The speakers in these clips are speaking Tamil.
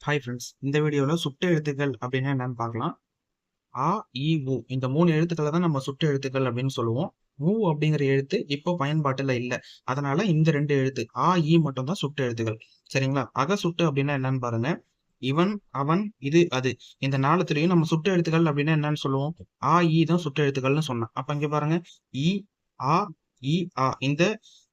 ஹாய் ஃப்ரெண்ட்ஸ் இந்த வீடியோவில் சுட்டு எழுத்துக்கள் அப்படின்னா என்னன்னு பார்க்கலாம். ஆ இ உ. இந்த மூணு எழுத்துக்களை தான் நம்ம சுட்டு எழுத்துக்கள் அப்படின்னு சொல்லுவோம். உ அப்படிங்கிற எழுத்து இப்போ பயன்பாட்டில் இல்லை. அதனால இந்த ரெண்டு எழுத்து ஆ இ மட்டும் தான் சுட்டு எழுத்துக்கள். சரிங்களா? அக சுட்டு அப்படின்னா என்னன்னு பாருங்க. இவன் அவன் இது அது. இந்த நாலுத்துலயும் நம்ம சுட்டு எழுத்துக்கள் அப்படின்னா என்னன்னு சொல்லுவோம். ஆ இ தான் சுட்டு எழுத்துக்கள்னு சொன்னேன். அப்ப இங்க பாருங்க. இ ஆ இ ஆ. இந்த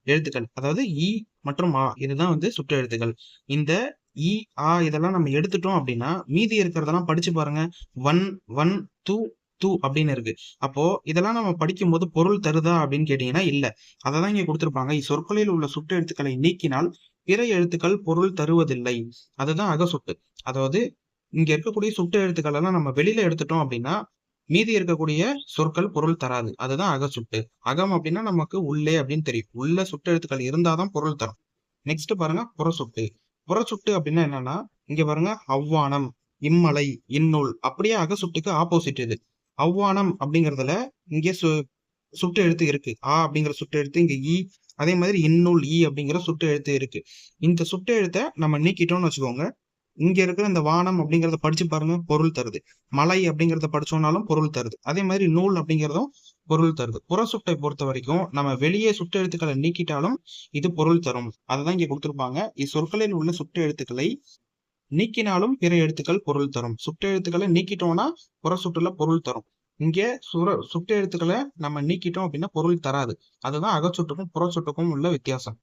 எழுத்துக்கள் அதாவது இ மற்றும் ஆ இதுதான் வந்து சுட்டு எழுத்துக்கள். இந்த இ ஆ இதெல்லாம் நம்ம எடுத்துட்டோம் அப்படின்னா மீதி இருக்கிறதெல்லாம் படிச்சு பாருங்க. ஒன் ஒன் டூ டூ அப்படின்னு இருக்கு. அப்போ இதெல்லாம் நம்ம படிக்கும் போது பொருள் தருதா அப்படின்னு கேட்டீங்கன்னா இல்ல. அதை தான் இங்க கொடுத்துருப்பாங்க. இச்சொற்களில் உள்ள சுட்டு எழுத்துக்களை நீக்கினால் பிற எழுத்துக்கள் பொருள் தருவதில்லை. அதுதான் அகசுட்டு அதாவது இங்க இருக்கக்கூடிய சுட்டு எழுத்துக்கள் எல்லாம் நம்ம வெளியில எடுத்துட்டோம் அப்படின்னா மீதி இருக்கக்கூடிய சொற்கள் பொருள் தராது. அதுதான் அகசுட்டு அகம் அப்படின்னா நமக்கு உள்ளே அப்படின்னு தெரியும். உள்ள சுட்டு எழுத்துக்கள் இருந்தாதான் பொருள் தரும். நெக்ஸ்ட் பாருங்க புறசுட்டு புறச்சுட்டு அப்படின்னா என்னன்னா இங்க பாருங்க அவ்வானம் இம்மலை இந்நூல் அப்படியே அகசுட்டுக்கு ஆப்போசிட் இது. அவ்வானம் அப்படிங்கறதுல இங்கே சு சுட்டு எழுத்து இருக்கு. ஆ அப்படிங்கிற சுட்டு எழுத்து இங்க ஈ அதே மாதிரி இந்நூல் ஈ அப்படிங்கிற சுட்டு எழுத்து இருக்கு. இந்த சுட்டு எழுத்தை நம்ம நீக்கிட்டோம்னு வச்சுக்கோங்க. இங்க இருக்கிற இந்த வானம் அப்படிங்கறத படிச்சு பாருங்க பொருள் தருது. மலை அப்படிங்கறத படிச்சோம்னாலும் பொருள் தருது. அதே மாதிரி நூல் அப்படிங்கிறதும் பொருள் தருது. புற சுட்டை பொறுத்த வரைக்கும் நம்ம வெளியே சுட்டு எழுத்துக்களை நீக்கிட்டாலும் இது பொருள் தரும். அதுதான் இங்க கொடுத்துருப்பாங்க. இச்சொற்களில் உள்ள சுட்டு எழுத்துக்களை நீக்கினாலும் பிற எழுத்துக்கள் பொருள் தரும். சுட்டு எழுத்துக்களை நீக்கிட்டோம்னா புற சுட்டுல பொருள் தரும். இங்கே சுர சுட்டு எழுத்துக்களை நம்ம நீக்கிட்டோம் அப்படின்னா பொருள் தராது. அதுதான் அகச்சுட்டுக்கும் புற சுட்டுக்கும் உள்ள வித்தியாசம்.